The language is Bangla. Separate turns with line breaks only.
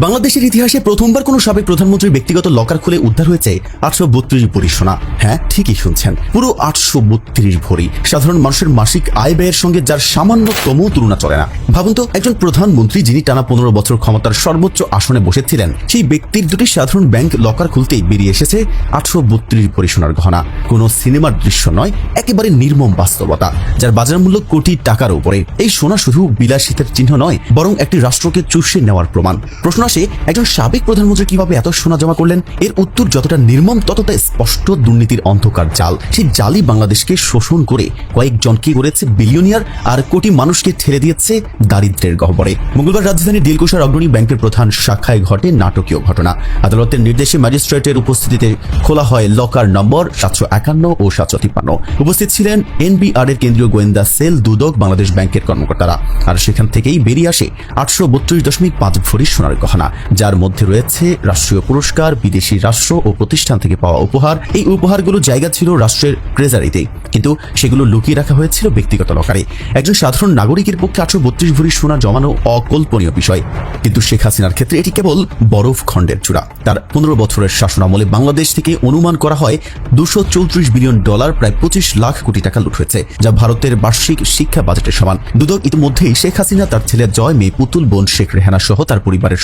বাংলাদেশের ইতিহাসে প্রথমবার কোনো সাবেক প্রধানমন্ত্রীর ব্যক্তিগত লকার খুলে উদ্ধার হয়েছে আটশো বত্রিশ ভরি সোনা। হ্যাঁ ঠিকই শুনছেন। পুরো আটশো বত্রিশ ভরি। সাধারণ মানুষের মাসিক আয় ব্যয়ের সঙ্গে যার সামান্যতম তুলনা চলে না। ভাবুন তো, একজন প্রধানমন্ত্রী যিনি টানা পনেরো বছর ক্ষমতার সর্বোচ্চ আসনে বসেছিলেন, সেই ব্যক্তির দুটি সাধারণ ব্যাংক লকার খুলতেই বেরিয়ে এসেছে আটশো বত্রিশ ভরি সোনার গহনা। কোনো সিনেমার দৃশ্য নয়, একেবারে নির্মম বাস্তবতা, যার বাজার মূল্য কোটি টাকার উপরে। এই সোনা শুধু বিলাসিতার চিহ্ন নয়, বরং একটি রাষ্ট্রকে চুষে নেওয়ার প্রমাণ। প্রশ্ন আসে একজন সাবেক প্রধানমন্ত্রী কীভাবে এত সোনা জমা করলেন? এর উত্তর যতটা নির্মম, ততটা স্পষ্ট দুর্নীতির অন্ধকার জাল। সেই জালই বাংলাদেশকে শোষণ করে কয়েকজনকে করেছে? বিলিয়নিয়ার আর কোটি মানুষকে ঠেলে দিয়েছে দারিদ্রের গহ্বরে। মঙ্গলবার রাজধানীর দিলকুশার অগ্রণী ব্যাংকের প্রধান শাখায় ঘটে নাটকীয় ঘটনা। আদালতের নির্দেশে ম্যাজিস্ট্রেটের উপস্থিতিতে খোলা হয় লকার নম্বর সাতশো একান্ন ও সাতশো তিপ্পান্ন। উপস্থিত ছিলেন এনবিআর এর কেন্দ্রীয় গোয়েন্দা সেল দুদক, বাংলাদেশ ব্যাংকের কর্মকর্তারা। আর সেখান থেকেই বেরিয়ে আসে আটশো বত্রিশ দশমিক পাঁচ ভরি সোনার গহনা। যার মধ্যে রয়েছে রাষ্ট্রীয় পুরস্কার, বিদেশি রাষ্ট্র ও প্রতিষ্ঠান থেকে পাওয়া উপহার। এই উপহারগুলো জায়গা ছিল রাষ্ট্রের ট্রেজারিতে কিন্তু সেগুলো লুকিয়ে রাখা হয়েছিল ব্যক্তিগত লকারে। একজন সাধারণ নাগরিকের পক্ষে আটশো বত্রিশ ভরি সোনা জমানো অকল্পনীয় বিষয়। কিন্তু শেখ হাসিনার ক্ষেত্রে এটি কেবল বরফ খণ্ডের চূড়া। তার পনেরো বছরের শাসনামলে বাংলাদেশ থেকে অনুমান করা হয়, দুশো চৌত্রিশ বিলিয়ন ডলার, প্রায় পঁচিশ লাখ কোটি টাকা লুট হয়েছে, যা ভারতের বার্ষিক শিক্ষা বাজেটের সমান। দুদক ইতিমধ্যেই শেখ হাসিনা, তার ছেলে জয়, মেয়ে পুতুল, বোন শেখ রেহানা সহ তার পরিবারের